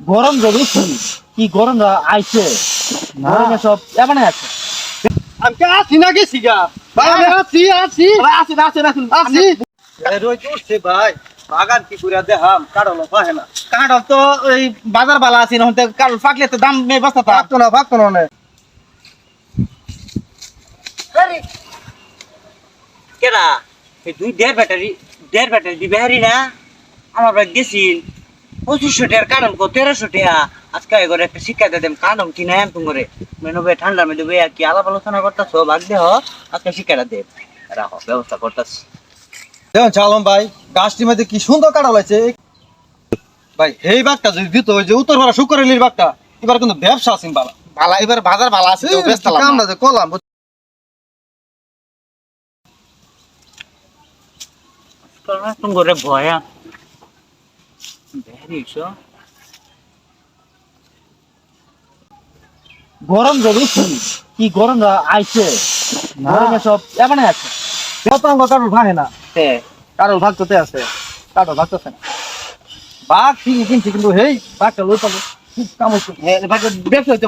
গরম যদি কি গরম আইছে? গরমে সব এমন আছে। আমি কে আছি না গেছি গা ভাই আমি আছি আছি। আসেন আসেন আসেন আছি রোজ উঠছে ভাই বাগান কি করে দেখাম কারণ হয় না। কাঁঠাল তো ওই বাজার বালা আছে না কাঁঠাল পাকলে তো দাম নেই বস্তা তা। ভাগতো না ভাগতো না কেডা? এই দুই দেড় ব্যাটারি দেড় ব্যাটারি দিবে হারি না? আমার ভাই গেছিল। পঁচিশশো টাকার কারণ কো তেরোশো টাকা আজকে এগোরে একটা শিক্ষা দিয়ে দেম কারণ কি নাই তুমি করে। মেনু ভাই ঠান্ডার মধ্যে বইয়া কি আলাপ আলোচনা করতেছ ভাগ দেহ আজকে শিক্ষাটা দে। রাখো ব্যবস্থা করতেছি। দেখুন চালম ভাই গাছটির মধ্যে কি সুন্দর কাটা লাগছে ভাই এই বাগটা যদি দিত ওই যে উত্তর ভাড়া শুক্রেলির বাগটা এবার কিন্তু ব্যবসা আছে বালা। ভালা এবার বাজার ভালো আছে কামটা যে করলাম তুমি করে ভয়া গরম যদি কি গরম আইছে? গরমে সব এমন আছে। পতঙ্গ কারোর ভাঙে না। তে কারোর ভাগতে আছে। কারোর ভাগতেছে না। বাঘ ঠিকই কিনছি কিন্তু হেই বাঘটা লই পাবো। কাম হে ভাগ ব্যবসা হইতে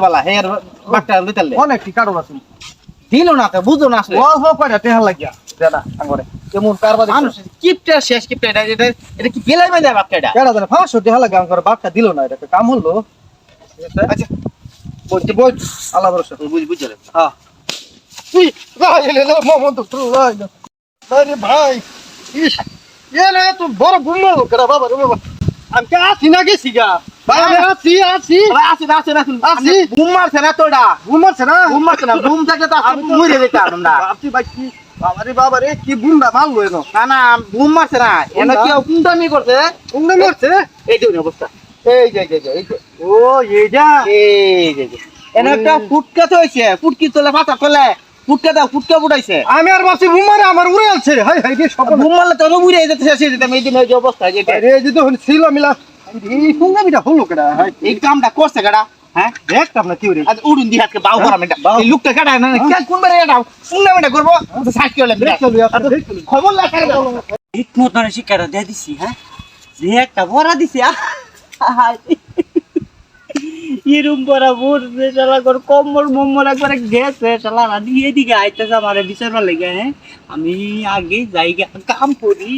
অনেক কি কারোর আছে। দিল না বুঝো না আসলে। অল্প কয়টা টেহা লাগিয়া। দাদা আঙ্গরে। কেমন কারবারি মানুষ কিপটা শেষ কিপটা এটা এটা এটা কি বেলাই মানে ভাগটা এটা? কেডা জানে পাঁচশো টেহা লাগে আঙ্গরে বাঘটা দিল না এটা কাম হলো। আচ্ছা। বলতে বল আল্লাহ ভরসা। বুঝ বুঝলে? হ্যাঁ। তুই ভাই এলে না মোমন তো তুই ভাই আরে ভাই ইস এ না তো বড় বুম্মা লোকেরা বাবা রে বাবা। আমি কে আছি না গেছি গা? ভাই আমি আছি আছি। আসেন আসেন আসেন আসি। ঘুম মারছে না তোটা বুম আছে না? ঘুম মারছে না ঘুম থাকলে তো আপনি মরে যেতাম আমরা। আপনি ভাই কি বাবা রে বাবা রে কি বুমটা মারলো এনো? না না ঘুম মারছে না। এনে কি কুমদামি করছে? এই দেখুন অবস্থা। এই যে যে যে ও এই যে। যে। এনে একটা ফুটকা তো হয়েছে ফুটকি তোলে পাতা তোলে ফুটকা দাও ফুটকা ফুটাইছে। আমি আর ভাবছি বুম মারে আমার উড়ে আছে হাই হাই রে সব ঘুম মারলে তো উড়ে যেতে শেষ হয়ে যেতাম এই দিন যে অবস্থা রে যদি ছিল মিলা। এই হলো কেডা? এই কামটা করছে গাড়া হ্যাঁ? দেখতাম না কি রে আজ উড়ুন হাতকে বাউ করা মেটা বাউ। এই লুকটা কাটা না কে কোন বারে এটা? কোন মেটা করব। খবর লাগে দিয়ে দিছি হ্যাঁ? যে একটা ভরা দিছি এরম ভরা ভরছে শালা কর কম্বল মম্বল একবারে গেছে শালা রাধি এদিকে আইতেছে আমার বিচারবার লেগে হ্যাঁ? আমি আগে যাই কাম করি।